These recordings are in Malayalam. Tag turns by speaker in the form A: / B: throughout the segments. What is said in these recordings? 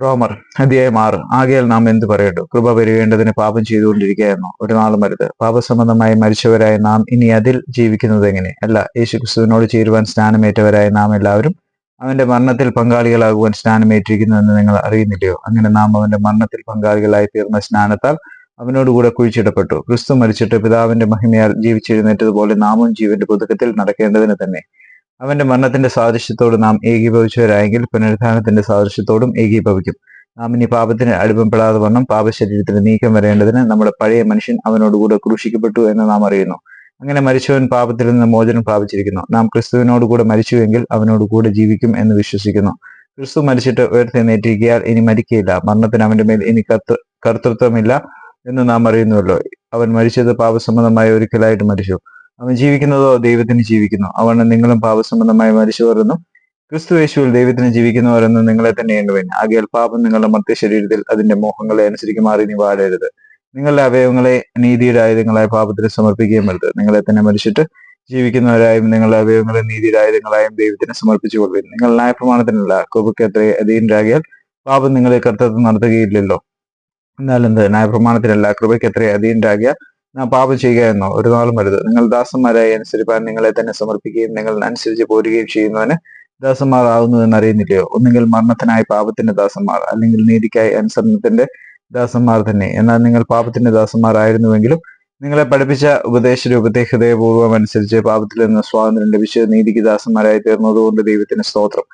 A: റോമർ അധ്യായം ആറ് ആകയാൽ നാം എന്തു പറയട്ടു കൃപ പെരുകേണ്ടതിന് പാപം ചെയ്തുകൊണ്ടിരിക്കുകയായിരുന്നു. ഒരു നാളും വരുത് പാപസംബന്ധമായി മരിച്ചവരായ നാം ഇനി അതിൽ ജീവിക്കുന്നത് എങ്ങനെ? അല്ല യേശു ക്രിസ്തുവിനോട് ചേരുവാൻ സ്നാനമേറ്റവരായ നാം എല്ലാവരും അവന്റെ മരണത്തിൽ പങ്കാളികളാകുവാൻ സ്നാനമേറ്റിരിക്കുന്നു എന്ന് നിങ്ങൾ അറിയുന്നില്ലയോ? അങ്ങനെ നാം അവന്റെ മരണത്തിൽ പങ്കാളികളായി തീർന്ന സ്നാനത്താൽ അവനോടുകൂടെ കുഴിച്ചിടപ്പെട്ടു. ക്രിസ്തു മരിച്ചിട്ട് പിതാവിന്റെ മഹിമയാൽ ജീവിച്ചിരുന്നേറ്റതുപോലെ നാമും ജീവന്റെ പുതുക്കത്തിൽ നടക്കേണ്ടതിന് തന്നെ. അവന്റെ മരണത്തിന്റെ സാദൃശ്യത്തോട് നാം ഏകീഭവിച്ചവരായെങ്കിൽ പുനരുദ്ധാനത്തിന്റെ സാദൃശ്യത്തോടും ഏകീഭവിക്കും. നാം ഇനി പാപത്തിന് അടിമപ്പെടാതെ വണ്ണം പാപശരീരത്തിന് നീക്കം വരേണ്ടതിന് നമ്മുടെ പഴയ മനുഷ്യൻ അവനോടുകൂടെ ക്രൂശിക്കപ്പെട്ടു എന്ന് നാം അറിയുന്നു. അങ്ങനെ മരിച്ചവൻ പാപത്തിൽ നിന്ന് മോചനം പ്രാപിച്ചിരിക്കുന്നു. നാം ക്രിസ്തുവിനോടുകൂടെ മരിച്ചുവെങ്കിൽ അവനോടുകൂടെ ജീവിക്കും എന്ന് വിശ്വസിക്കുന്നു. ക്രിസ്തു മരിച്ചിട്ട് ഉയർത്തെഴുന്നേറ്റിരിക്കയാൽ ഇനി മരിക്കയില്ല. മരണത്തിന് അവന്റെ മേൽ ഇനി കർത്തൃ കർത്തൃത്വമില്ല എന്ന് നാം അറിയുന്നുവല്ലോ. അവൻ മരിച്ചത് പാപസംബന്ധമായ ഒരിക്കലായിട്ട് മരിച്ചു. അവൻ ജീവിക്കുന്നതോ ദൈവത്തിന് ജീവിക്കുന്നു. അവൻ നിങ്ങളും പാപസംബന്ധമായി മരിച്ചവരെന്നും ക്രിസ്തു യേശുവിൽ ദൈവത്തിന് ജീവിക്കുന്നവരെന്നും നിങ്ങളെ തന്നെ എണ്ണുവേൻ ആകയാൽ പാപം നിങ്ങളുടെ മർത്യ ശരീരത്തിൽ അതിന്റെ മോഹങ്ങളെ അനുസരിച്ച് മാറി നീ വാഴരുത്. നിങ്ങളുടെ അവയവങ്ങളെ നീതിയുടെ ആയുധങ്ങളായി പാപത്തിന് സമർപ്പിക്കുകയും വരുത് നിങ്ങളെ തന്നെ മരിച്ചിട്ട് ജീവിക്കുന്നവരായും നിങ്ങളുടെ അവയവങ്ങളെ നീതിയുടെ ആയുധങ്ങളായും ദൈവത്തിന് സമർപ്പിച്ചു കൊള്ളുവിൻ നിങ്ങൾ ന്യായപ്രമാണത്തിനല്ല. കുബക്ക് എത്ര അധീനരാകിയാൽ പാപം നിങ്ങളെ കർത്തൃത്വം നടത്തുകയില്ലല്ലോ. എന്നാലെന്ത് ന്യായപ്രമാണത്തിനല്ല. കൃപയ്ക്ക് എത്ര അധീനരാകിയാൽ പാപം ചെയ്യുക എന്നോ ഒരു നാളും വരുത് നിങ്ങൾ ദാസന്മാരായി അനുസരിപ്പാൻ നിങ്ങളെ തന്നെ സമർപ്പിക്കുകയും നിങ്ങൾ അനുസരിച്ച് പോരുകയും ചെയ്യുന്നവന് എന്ന് അറിയുന്നില്ലയോ ഒന്നുകിൽ മരണത്തിനായി പാപത്തിന്റെ ദാസന്മാർ അല്ലെങ്കിൽ നീതിക്കായി അനുസരണത്തിന്റെ ദാസന്മാർ തന്നെ. എന്നാൽ നിങ്ങൾ പാപത്തിന്റെ ദാസന്മാരായിരുന്നുവെങ്കിലും നിങ്ങളെ പഠിപ്പിച്ച ഉപദേശ രൂപത്തെ ഹൃദയപൂർവം അനുസരിച്ച് പാപത്തിൽ നിന്ന് സ്വാതന്ത്ര്യം ലഭിച്ച് നീതിക്ക് ദാസന്മാരായി തീർന്നതുകൊണ്ട് ദൈവത്തിന് സ്തോത്രം.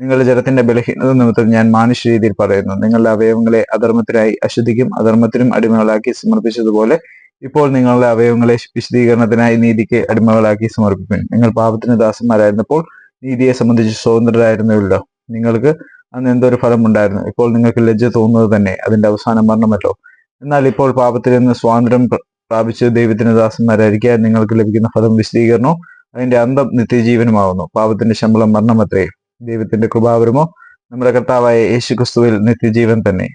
A: നിങ്ങളുടെ ജലത്തിന്റെ ബലഹീനത നിമിത്തം ഞാൻ മാനുഷ്യ രീതിയിൽ പറയുന്നു. നിങ്ങളുടെ അവയവങ്ങളെ അധർമ്മത്തിനായി അശുദ്ധിക്കും അധർമ്മത്തിനും അടിമകളാക്കി സമർപ്പിച്ചതുപോലെ ഇപ്പോൾ നിങ്ങളുടെ അവയവങ്ങളെ വിശദീകരണത്തിനായി നീതിക്ക് അടിമകളാക്കി സമർപ്പിപ്പിൻ നിങ്ങൾ പാപത്തിന് ദാസന്മാരായിരുന്നപ്പോൾ നീതിയെ സംബന്ധിച്ച് സ്വതന്ത്രരായിരുന്നല്ലോ നിങ്ങൾക്ക് അന്ന് എന്തൊരു ഫലം ഉണ്ടായിരുന്നു ഇപ്പോൾ നിങ്ങൾക്ക് ലജ്ജ തോന്നുന്നത് തന്നെ അതിന്റെ അവസാനം മരണമല്ലോ. എന്നാൽ ഇപ്പോൾ പാപത്തിൽ നിന്ന് സ്വാതന്ത്ര്യം പ്ര- പ്രാപിച്ച് ദൈവത്തിന് ദാസന്മാരായിരിക്കാൻ നിങ്ങൾക്ക് ലഭിക്കുന്ന ഫലം വിശദീകരണവും അതിന്റെ അന്തം നിത്യജീവനുമാകുന്നു പാപത്തിന്റെ ശമ്പളം മരണമത്രേ. ദൈവത്തിന്റെ കൃപാവരമോ നമ്മുടെ കർത്താവായ യേശു ക്രിസ്തുവിൽ നിത്യജീവൻ തന്നെ.